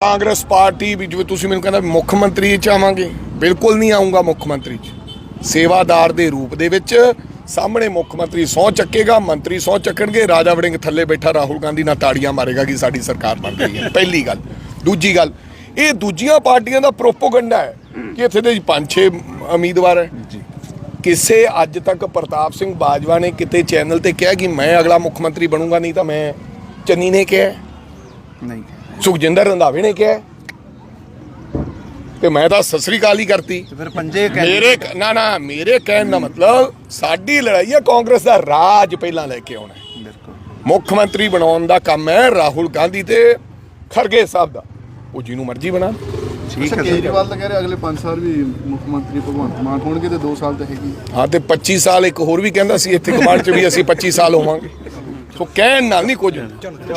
Congress party ਵੀ ਜਿਵੇਂ ਤੁਸੀਂ ਮੈਨੂੰ ਕਹਿੰਦਾ ਮੁੱਖ ਮੰਤਰੀ ਚ ਆਵਾਂਗੇ ਬਿਲਕੁਲ ਨਹੀਂ ਆਉਂਗਾ ਮੁੱਖ ਮੰਤਰੀ ਚ। ਸੇਵਾਦਾਰ ਦੇ ਰੂਪ ਦੇ ਵਿੱਚ ਸਾਹਮਣੇ ਮੁੱਖ ਮੰਤਰੀ ਸਹੁੰ ਚੱਕੇਗਾ ਮੰਤਰੀ ਸਹੁੰ ਚੱਕਣਗੇ ਰਾਜਾ ਵੜਿੰਗ ਥੱਲੇ ਬੈਠਾ ਰਾਹੁਲ ਗਾਂਧੀ ਨਾਲ ਤਾੜੀਆਂ ਮਾਰੇਗਾ ਕਿ ਸਾਡੀ ਸਰਕਾਰ ਬਣ ਗਈ ਹੈ। ਪਹਿਲੀ ਗੱਲ। ਦੂਜੀ ਗੱਲ ਇਹ ਦੂਜੀਆਂ ਪਾਰਟੀਆਂ ਦਾ ਪ੍ਰੋਪੋਗੰਡਾ ਹੈ ਕਿ ਇੱਥੇ ਦੇ ਪੰਜ ਛੇ ਉਮੀਦਵਾਰ ਹੈ। ਕਿਸੇ ਅੱਜ ਤੱਕ ਪ੍ਰਤਾਪ ਸਿੰਘ ਬਾਜਵਾ ਨੇ ਕਿਤੇ ਚੈਨਲ ਤੇ ਕਿਹਾ ਕਿ ਮੈਂ ਅਗਲਾ ਮੁੱਖ ਮੰਤਰੀ ਬਣੂੰਗਾ ਨਹੀਂ ਤਾਂ ਮੈਂ ਚੰਨੀ ਨੇ ਕਿਹਾ ਨਹੀਂ ਸੁਖਜਿੰਦਰ ਰੰਧਾਵੇ ਨੇ ਕਿਹਾ ਤੇ ਮੈਂ ਤਾਂ ਸਤਿ ਸ੍ਰੀ ਅਕਾਲ ਹੀ ਕਰਤੀ। ਤੇ ਫਿਰ ਪੰਜੇ ਕਹਿੰਦੇ ਮੇਰੇ ਨਾ ਨਾ ਮੇਰੇ ਕਹਿਣ ਦਾ ਮਤਲਬ ਸਾਡੀ ਲੜਾਈ ਹੈ ਕਾਂਗਰਸ ਦਾ ਰਾਜ ਪਹਿਲਾਂ ਲੈ ਕੇ ਆਉਣਾ ਹੈ। ਬਿਲਕੁਲ। ਮੁੱਖ ਮੰਤਰੀ ਬਣਾਉਣ ਦਾ ਕੰਮ ਹੈ ਰਾਹੁਲ ਗਾਂਧੀ ਤੇ ਖਰਗੇ ਸਾਹਿਬ ਦਾ। ਉਹ ਜਿਹਨੂੰ ਮਰਜ਼ੀ ਬਣਾ ਠੀਕ ਹੈ ਕੇਜਰੀਵਾਲ ਤਾਂ ਕਹਿ ਰਹੇ ਅਗਲੇ 5 ਸਾਲ ਵੀ ਮੁੱਖ ਮੰਤਰੀ ਭਗਵੰਤ ਮਾਨ ਹੋਣਗੇ ਤੇ 2 ਸਾਲ ਤਾਂ ਹੈਗੀ ਹਾਂ। ਤੇ 25 ਸਾਲ ਇੱਕ ਹੋਰ ਵੀ ਕਹਿੰਦਾ ਸੀ ਇੱਥੇ ਕਮਾਂਡ 'ਚ ਵੀ ਅਸੀਂ 25 ਸਾਲ ਹੋਵਾਂਗੇ। ਸੋ ਕਹਿਣ ਨਾਲ ਨਹੀਂ ਕੁਝ।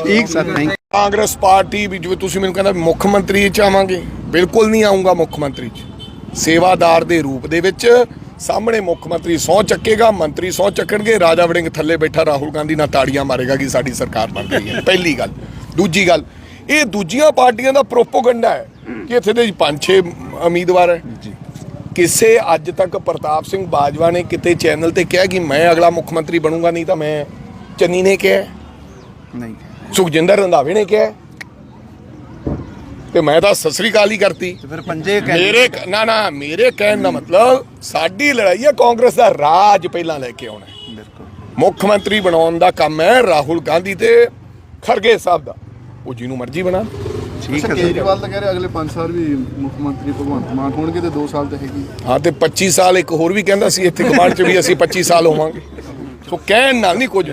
ਠੀਕ ਸਰ ਥੈਂਕ ਕਾਂਗਰਸ ਪਾਰਟੀ ਵੀ ਜਿਵੇਂ ਤੁਸੀਂ ਮੈਨੂੰ ਕਹਿੰਦਾ ਮੁੱਖ ਮੰਤਰੀ ਚ ਆਵਾਂਗੇ ਬਿਲਕੁਲ ਨਹੀਂ ਆਉਂਗਾ ਮੁੱਖ ਮੰਤਰੀ ਚ। ਸੇਵਾਦਾਰ ਦੇ ਰੂਪ ਦੇ ਵਿੱਚ ਸਾਹਮਣੇ ਮੁੱਖ ਮੰਤਰੀ ਸਹੁੰ ਚੱਕੇਗਾ ਮੰਤਰੀ ਸਹੁੰ ਚੱਕਣਗੇ ਰਾਜਾ ਵੜਿੰਗ ਥੱਲੇ ਬੈਠਾ ਰਾਹੁਲ ਗਾਂਧੀ ਨਾਲ ਤਾੜੀਆਂ ਮਾਰੇਗਾ ਕਿ ਸਾਡੀ ਸਰਕਾਰ ਬਣ ਗਈ ਹੈ। ਪਹਿਲੀ ਗੱਲ। ਦੂਜੀ ਗੱਲ ਇਹ ਦੂਜੀਆਂ ਪਾਰਟੀਆਂ ਦਾ ਪ੍ਰੋਪੋਗੰਡਾ ਹੈ ਕਿ ਇੱਥੇ ਦੇ ਪੰਜ ਛੇ ਉਮੀਦਵਾਰ ਹੈ। ਕਿਸੇ ਅੱਜ ਤੱਕ ਪ੍ਰਤਾਪ ਸਿੰਘ ਬਾਜਵਾ ਨੇ ਕਿਤੇ ਚੈਨਲ ਤੇ ਕਿਹਾ ਕਿ ਮੈਂ ਅਗਲਾ ਮੁੱਖ ਮੰਤਰੀ ਬਣੂੰਗਾ ਨਹੀਂ ਤਾਂ ਮੈਂ ਚੰਨੀ ਨੇ ਕਿਹਾ ਨਹੀਂ। ਸੁਖਜਿੰਦਰ ਰੰਧਾਵੇ ਨੇ ਕਿਹਾ ਤੇ ਮੈਂ ਤਾਂ ਸਤਿ ਸ੍ਰੀ ਅਕਾਲ ਹੀ ਕਰਤੀ। ਤੇ ਫਿਰ ਪੰਜੇ ਕਹਿੰਦੇ ਮੇਰੇ ਨਾ ਨਾ ਮੇਰੇ ਕਹਿਣ ਦਾ ਮਤਲਬ ਸਾਡੀ ਲੜਾਈ ਹੈ ਕਾਂਗਰਸ ਦਾ ਰਾਜ ਪਹਿਲਾਂ ਲੈ ਕੇ ਆਉਣਾ। ਬਿਲਕੁਲ। ਮੁੱਖ ਮੰਤਰੀ ਬਣਾਉਣ ਦਾ ਕੰਮ ਹੈ ਰਾਹੁਲ ਗਾਂਧੀ ਤੇ ਖਰਗੇ ਸਾਹਿਬ ਦਾ। ਉਹ ਜਿਹਨੂੰ ਮਰਜ਼ੀ ਬਣਾ ਠੀਕ ਹੈ ਕੇਜਰੀਵਾਲ ਤਾਂ ਕਹਿ ਰਹੇ ਅਗਲੇ 5 ਸਾਲ ਵੀ ਮੁੱਖ ਮੰਤਰੀ ਭਗਵੰਤ ਮਾਨ ਹੋਣਗੇ ਤੇ 2 ਸਾਲ ਤਾਂ ਹੈਗੀ। ਹਾਂ ਤੇ 25 ਸਾਲ ਇੱਕ ਹੋਰ ਵੀ ਕਹਿੰਦਾ ਸੀ ਇੱਥੇ ਕਮਾਂਡ 'ਚ ਵੀ ਅਸੀਂ 25 ਸਾਲ ਹੋਵਾਂਗੇ। ਸੋ ਕਹਿਣ ਨਾਲ ਨਹੀਂ ਕੁਝ।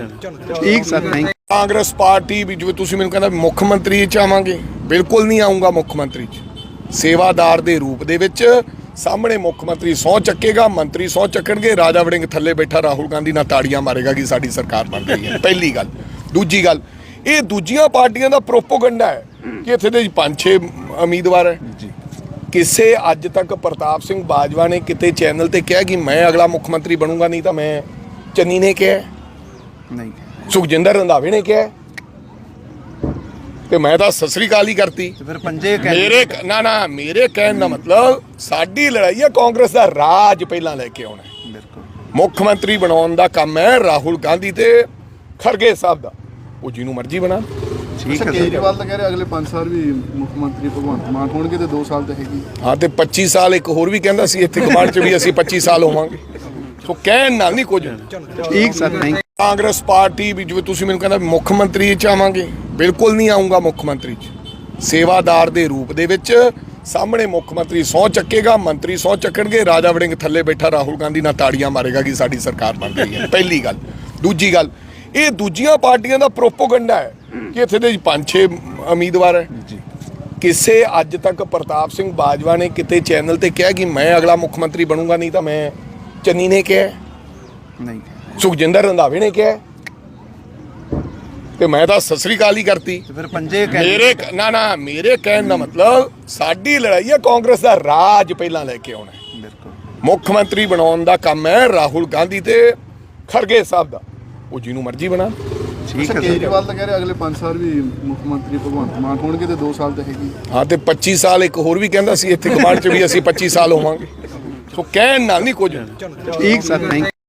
ਠੀਕ ਸਰ ਥੈਂਕ ਕਾਂਗਰਸ ਪਾਰਟੀ ਵੀ ਜਿਵੇਂ ਤੁਸੀਂ ਮੈਨੂੰ ਕਹਿੰਦਾ ਮੁੱਖ ਮੰਤਰੀ ਚ ਆਵਾਂਗੇ ਬਿਲਕੁਲ ਨਹੀਂ ਆਉਂਗਾ ਮੁੱਖ ਮੰਤਰੀ ਚ। ਸੇਵਾਦਾਰ ਦੇ ਰੂਪ ਦੇ ਵਿੱਚ ਸਾਹਮਣੇ ਮੁੱਖ ਮੰਤਰੀ ਸਹੁੰ ਚੱਕੇਗਾ ਮੰਤਰੀ ਸਹੁੰ ਚੱਕਣਗੇ ਰਾਜਾ ਵੜਿੰਗ ਥੱਲੇ ਬੈਠਾ ਰਾਹੁਲ ਗਾਂਧੀ ਨਾਲ ਤਾੜੀਆਂ ਮਾਰੇਗਾ ਕਿ ਸਾਡੀ ਸਰਕਾਰ ਬਣ ਗਈ ਹੈ। ਪਹਿਲੀ ਗੱਲ। ਦੂਜੀ ਗੱਲ ਇਹ ਦੂਜੀਆਂ ਪਾਰਟੀਆਂ ਦਾ ਪ੍ਰੋਪੋਗੰਡਾ ਹੈ ਕਿ ਇੱਥੇ ਦੇ ਪੰਜ ਛੇ ਉਮੀਦਵਾਰ ਹੈ। ਕਿਸੇ ਅੱਜ ਤੱਕ ਪ੍ਰਤਾਪ ਸਿੰਘ ਬਾਜਵਾ ਨੇ ਕਿਤੇ ਚੈਨਲ ਤੇ ਕਿਹਾ ਕਿ ਮੈਂ ਅਗਲਾ ਮੁੱਖ ਮੰਤਰੀ ਬਣੂੰਗਾ ਨਹੀਂ ਤਾਂ ਮੈਂ ਚੰਨੀ ਨੇ ਕਿਹਾ ਨਹੀਂ ਸੁਖਜਿੰਦਰ ਰੰਧਾਵੇ ਨੇ ਕਿਹਾ ਤੇ ਮੈਂ ਤਾਂ ਸਤਿ ਸ੍ਰੀ ਅਕਾਲ ਹੀ ਕਰਤੀ। ਫਿਰ ਪੰਜੇ ਕਹਿੰਦੇ ਮੇਰੇ ਨਾ ਨਾ ਮੇਰੇ ਕਹਿਣ ਦਾ ਮਤਲਬ ਸਾਡੀ ਲੜਾਈ ਹੈ ਕਾਂਗਰਸ ਦਾ ਰਾਜ ਪਹਿਲਾਂ ਲੈ ਕੇ ਆਉਣਾ। ਬਿਲਕੁਲ। ਮੁੱਖ ਮੰਤਰੀ ਬਣਾਉਣ ਦਾ ਕੰਮ ਹੈ ਰਾਹੁਲ ਗਾਂਧੀ ਤੇ ਖਰਗੇ ਸਾਹਿਬ ਦਾ। ਉਹ ਜਿਹਨੂੰ ਮਰਜ਼ੀ ਬਣਾ ਠੀਕ ਹੈ ਕੇਜਰੀਵਾਲ ਤਾਂ ਕਹਿ ਰਹੇ ਅਗਲੇ 5 ਸਾਲ ਵੀ ਮੁੱਖ ਮੰਤਰੀ ਭਗਵੰਤ ਮਾਨ ਹੋਣਗੇ ਤੇ 2 ਸਾਲ ਤਾਂ ਹੈਗੀ। ਹਾਂ ਤੇ 25 ਸਾਲ ਇੱਕ ਹੋਰ ਵੀ ਕਹਿੰਦਾ ਸੀ ਇੱਥੇ ਕਮਾਂਡ 'ਚ ਵੀ ਅਸੀਂ 25 ਸਾਲ ਹੋਵਾਂਗੇ। ਸੋ ਕਹਿਣ ਨਾਲ ਨਹੀਂ ਕੁਝ। ਠੀਕ ਸਰ ਥੈਂਕ ਕਾਂਗਰਸ ਪਾਰਟੀ ਵੀ ਜਿਵੇਂ ਤੁਸੀਂ ਮੈਨੂੰ ਕਹਿੰਦਾ ਮੁੱਖ ਮੰਤਰੀ ਚ ਆਵਾਂਗੇ ਬਿਲਕੁਲ ਨਹੀਂ ਆਉਂਗਾ ਮੁੱਖ ਮੰਤਰੀ ਚ। ਸੇਵਾਦਾਰ ਦੇ ਰੂਪ ਦੇ ਵਿੱਚ ਸਾਹਮਣੇ ਮੁੱਖ ਮੰਤਰੀ ਸਹੁੰ ਚੱਕੇਗਾ ਮੰਤਰੀ ਸਹੁੰ ਚੱਕਣਗੇ ਰਾਜਾ ਵੜਿੰਗ ਥੱਲੇ ਬੈਠਾ ਰਾਹੁਲ ਗਾਂਧੀ ਨਾਲ ਤਾੜੀਆਂ ਮਾਰੇਗਾ ਕਿ ਸਾਡੀ ਸਰਕਾਰ ਬਣ ਗਈ ਹੈ। ਪਹਿਲੀ ਗੱਲ। ਦੂਜੀ ਗੱਲ ਇਹ ਦੂਜੀਆਂ ਪਾਰਟੀਆਂ ਦਾ ਪ੍ਰੋਪੋਗੰਡਾ ਹੈ ਕਿ ਇੱਥੇ ਦੇ ਪੰਜ ਛੇ ਉਮੀਦਵਾਰ ਹੈ। ਕਿਸੇ ਅੱਜ ਤੱਕ ਪ੍ਰਤਾਪ ਸਿੰਘ ਬਾਜਵਾ ਨੇ ਕਿਤੇ ਚੈਨਲ ਤੇ ਕਿਹਾ ਕਿ ਮੈਂ ਅਗਲਾ ਮੁੱਖ ਮੰਤਰੀ ਬਣੂੰਗਾ ਨਹੀਂ ਤਾਂ ਮੈਂ ਚੰਨੀ ਨੇ ਕਿਹਾ। ਨਹੀਂ ਸੁਖਜਿੰਦਰ ਰੰਧਾਵੇ ਨੇ ਕਿਹਾ ਤੇ ਮੈਂ ਤਾਂ ਸਤਿ ਸ੍ਰੀ ਅਕਾਲ ਹੀ ਕਰਤੀ। ਫਿਰ ਪੰਜੇ ਕਹਿੰਦੇ ਮੇਰੇ ਨਾ ਨਾ ਮੇਰੇ ਕਹਿਣ ਦਾ ਮਤਲਬ ਸਾਡੀ ਲੜਾਈ ਹੈ ਕਾਂਗਰਸ ਦਾ ਰਾਜ ਪਹਿਲਾਂ ਲੈ ਕੇ ਆਉਣਾ। ਬਿਲਕੁਲ। ਮੁੱਖ ਮੰਤਰੀ ਬਣਾਉਣ ਦਾ ਕੰਮ ਹੈ ਰਾਹੁਲ ਗਾਂਧੀ ਤੇ ਖਰਗੇ ਸਾਹਿਬ ਦਾ। ਉਹ ਜਿਹਨੂੰ ਮਰਜ਼ੀ ਬਣਾ ਠੀਕ ਅੱਛਾ ਹੈ ਸਰ। ਕੇਜਰੀਵਾਲ ਤਾਂ ਕਹਿ ਰਹੇ ਅਗਲੇ 5 ਸਾਲ ਵੀ ਮੁੱਖ ਮੰਤਰੀ ਭਗਵੰਤ ਮਾਨ ਹੋਣਗੇ ਤੇ 2 ਸਾਲ ਤਾਂ ਹੈਗੀ। ਹਾਂ ਤੇ 25 ਸਾਲ ਇੱਕ ਹੋਰ ਵੀ ਕਹਿੰਦਾ ਸੀ ਇੱਥੇ ਕਮਾਂਡ 'ਚ ਵੀ ਅਸੀਂ 25 ਸਾਲ ਹੋਵਾਂਗੇ। ਸੋ ਕਹਿਣ ਨਾਲ ਨਹੀਂ ਕੁਝ। ਠੀਕ ਸਰ ਥੈਂਕ